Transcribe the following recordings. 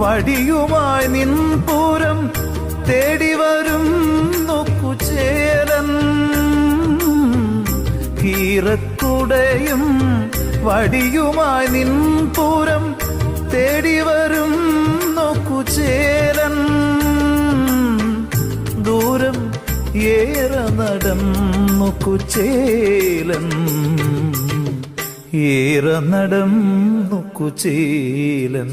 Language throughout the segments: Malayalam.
വടിയുമായി നിൻപൂരം തേടി വരും നോക്കുചേരൻ. കീറക്കുടയും വടിയുമായി നിൻപൂരം തേടി വരും നോക്കുചേരൻ. ദൂരം ഏറെ നടന്നു കുചേലൻ ഏറെ നടന്നു കുചേലൻ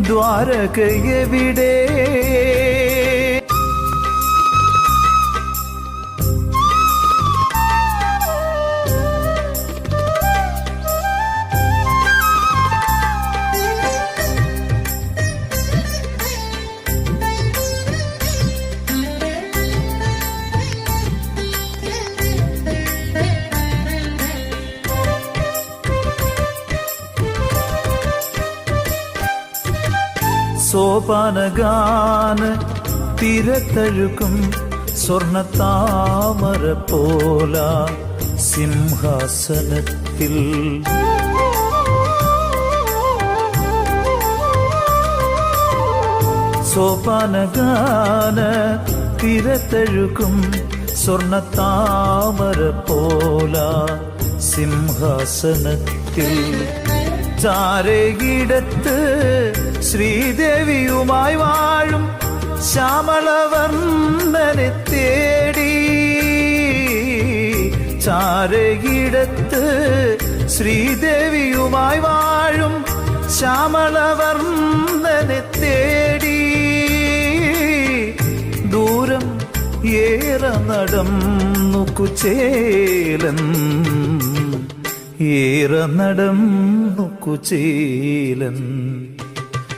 ദ്വാരകയെവിടെ? സോപാനഗാന തിരത്തഴുക്കും സ്വർണ താമര പോല സിംഹാസനത്തിൽ സോപാനഗാന തിരത്തഴുക്കും സ്വർണ താമര പോല സിംഹാസനത്തിൽ ചാരകിടത്ത് ശ്രീദേവിയുമായി വാഴും ശ്യാമളവർണനെ തേടി ചാരകിടത്ത് ശ്രീദേവിയുമായി വാഴും ശ്യാമളവർണനെ തേടി ദൂരം ഏറെ നടന്നു കുചേലൻ ഏറെ നടന്നു കുചേലൻ.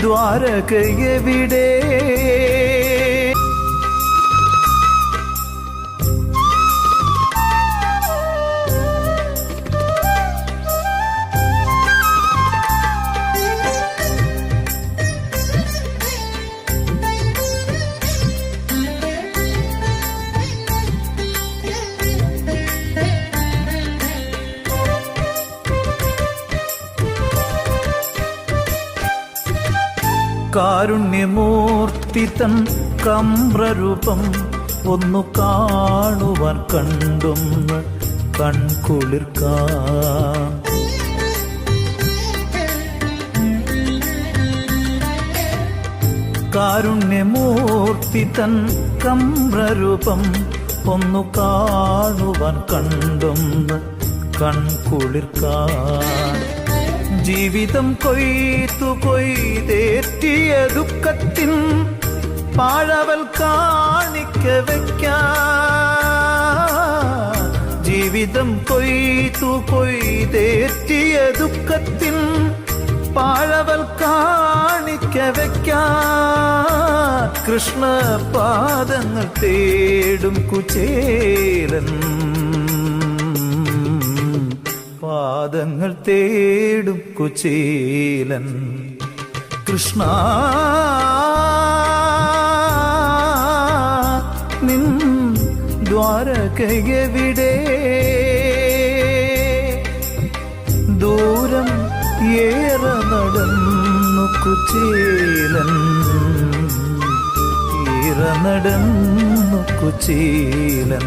ദ്വാരകയെവിടെ കാരുണ്യമൂർത്തി തൻ കമ്രരൂപം ഒന്നു കാണുവാൻ കണ്ടൊന്ന് കൺകുളിർക്ക. കാരുണ്യമൂർത്തി തൻ കമ്രരൂപം ഒന്നു കാണുവാൻ കണ്ടൊന്ന് കൺകുളിർക്കാൻ ജീവിതം കൊയ്ത്തു കൊയ്തേറ്റിയ ദുഃഖത്തിൻ പാഴവൽ കാണിക്ക വയ്ക്കാൻ ജീവിതം കൊയ്ത്തു കൊയ്തേറ്റിയ ദുഃഖത്തിൻ പാഴവൽ കാണിക്ക വയ്ക്കാൻ കൃഷ്ണ പാദങ്ങൾ തേടും കുചേലൻ പാദങ്ങൾ തേടും കുചീലൻ കൃഷ്ണ നിൻ ദ്വാരകയെവിടെ ദൂരം ഏറെ നടന്നു കുചേലൻ ഏറെ നടന്നു കുചേലൻ